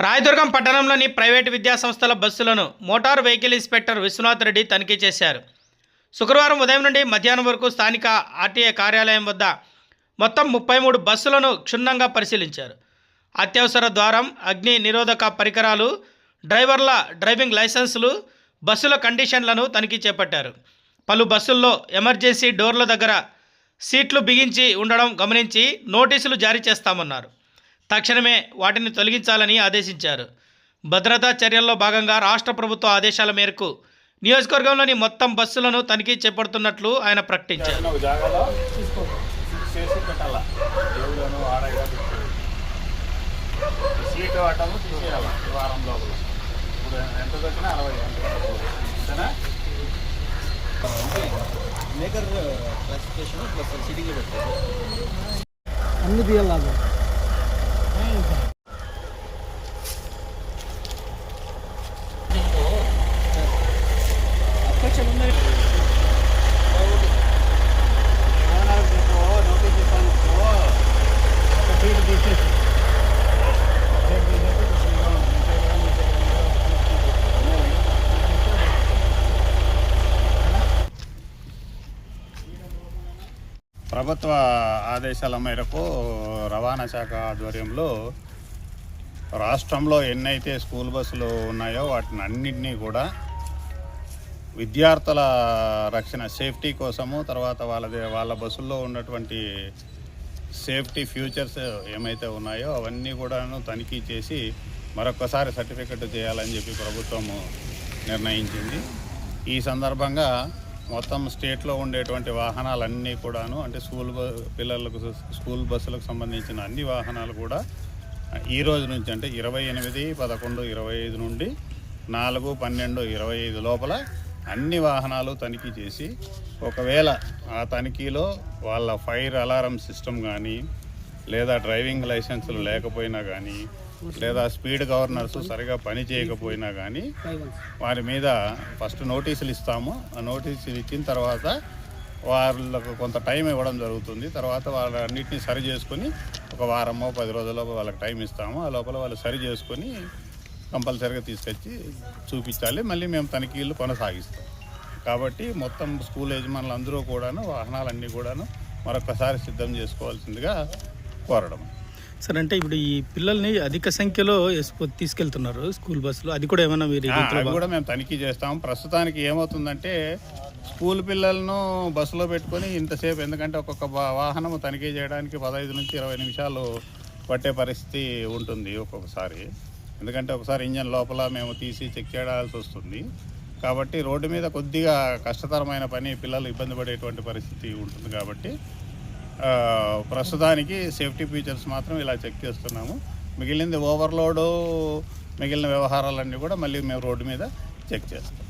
రాయదుర్గం పట్టణంలోని ప్రైవేటు విద్యా సంస్థల బస్సులను motor vehicle inspector Viswanath Reddy తనిఖీ చేశారు. శుక్రవారం ఉదయం నుండి మధ్యాహ్నం వరకు స్థానిక ఆర్టీఏ కార్యాలయం వద్ద మొత్తం ముప్పై మూడు బస్సులను క్షుణ్ణంగా పరిశీలించారు. అత్యవసర ద్వారం అగ్ని నిరోధక పరికరాలు డ్రైవర్ల డ్రైవింగ్ లైసెన్సులు బస్సుల కండిషన్లను తనిఖీ చేపట్టారు. పలు బస్సుల్లో ఎమర్జెన్సీ డోర్ల దగ్గర సీట్లు బిగించి ఉండడం గమనించి నోటీసులు జారీ చేస్తామన్నారు. తక్షణమే వాటిని తొలగించాలని ఆదేశించారు. భద్రతా చర్యల్లో భాగంగా రాష్ట్ర ప్రభుత్వ ఆదేశాల మేరకు నియోజకవర్గంలోని మొత్తం బస్సులను తనిఖీ చేపడుతున్నట్లు ఆయన ప్రకటించారు. ఒక జాగాలో ప్రభుత్వ ఆదేశాల మేరకు రవాణా శాఖ ఆధ్వర్యంలో రాష్ట్రంలో ఎన్నైతే స్కూల్ బస్సులు ఉన్నాయో వాటిని అన్నింటినీ కూడా విద్యార్థుల రక్షణ సేఫ్టీ కోసము తర్వాత వాళ్ళది వాళ్ళ బస్సుల్లో ఉన్నటువంటి సేఫ్టీ ఫ్యూచర్స్ ఏమైతే ఉన్నాయో అవన్నీ కూడాను తనిఖీ చేసి మరొకసారి సర్టిఫికెట్ చేయాలని చెప్పి ప్రభుత్వము నిర్ణయించింది. ఈ సందర్భంగా మొత్తం స్టేట్లో ఉండేటువంటి వాహనాలన్నీ కూడాను అంటే స్కూల్ బ- పిల్లలకు స్కూల్ బస్సులకు సంబంధించిన అన్ని వాహనాలు కూడా ఈ రోజు నుంచి అంటే ఇరవై ఎనిమిది పదకొండు ఇరవై ఐదు నుండి నాలుగు పన్నెండు ఇరవై ఐదు లోపల అన్ని వాహనాలు తనిఖీ చేసి ఒకవేళ ఆ తనిఖీలో వాళ్ళ ఫైర్ అలారం సిస్టమ్ కానీ లేదా డ్రైవింగ్ లైసెన్సులు లేకపోయినా కానీ లేదా స్పీడ్ గవర్నర్స్ సరిగా పని చేయకపోయినా కానీ వారి మీద ఫస్ట్ నోటీసులు ఇస్తాము. ఆ నోటీసులు ఇచ్చిన తర్వాత వాళ్ళకు కొంత టైం ఇవ్వడం జరుగుతుంది. తర్వాత వాళ్ళన్నింటినీ సరి చేసుకొని ఒక వారమో పది రోజుల్లో వాళ్ళకి టైం ఇస్తాము. ఆ లోపల వాళ్ళు సరి చేసుకొని కంపల్సరీగా తీసుకొచ్చి చూపించాలి. మళ్ళీ మేము తనిఖీలు కొనసాగిస్తాం. కాబట్టి మొత్తం స్కూల్ యజమానులు అందరూ కూడాను వాహనాలన్నీ కూడాను మరొకసారి సిద్ధం చేసుకోవాల్సిందిగా కోరడం. సార్ అంటే ఇప్పుడు ఈ పిల్లల్ని అధిక సంఖ్యలో తీసుకెళ్తున్నారు స్కూల్ బస్సులు. అది కూడా ఏమైనా మీరు కూడా మేము తనిఖీ చేస్తాం. ప్రస్తుతానికి ఏమవుతుందంటే స్కూల్ పిల్లలను బస్సులో పెట్టుకొని ఇంతసేపు ఎందుకంటే ఒక్కొక్క వాహనం తనిఖీ చేయడానికి పదహైదు నుంచి ఇరవై నిమిషాలు పట్టే పరిస్థితి ఉంటుంది ఒక్కొక్కసారి. ఎందుకంటే ఒకసారి ఇంజన్ లోపల మేము తీసి చెక్ చేయాల్సి వస్తుంది. కాబట్టి రోడ్డు మీద కొద్దిగా కష్టతరమైన పని పిల్లలు ఇబ్బంది పడేటువంటి పరిస్థితి ఉంటుంది కాబట్టి ప్రస్తుతానికి సేఫ్టీ ఫీచర్స్ మాత్రం ఇలా చెక్ చేస్తున్నాము. మిగిలింది ఓవర్లోడు మిగిలిన వ్యవహారాలన్నీ కూడా మళ్ళీ మేము రోడ్డు మీద చెక్ చేస్తాం.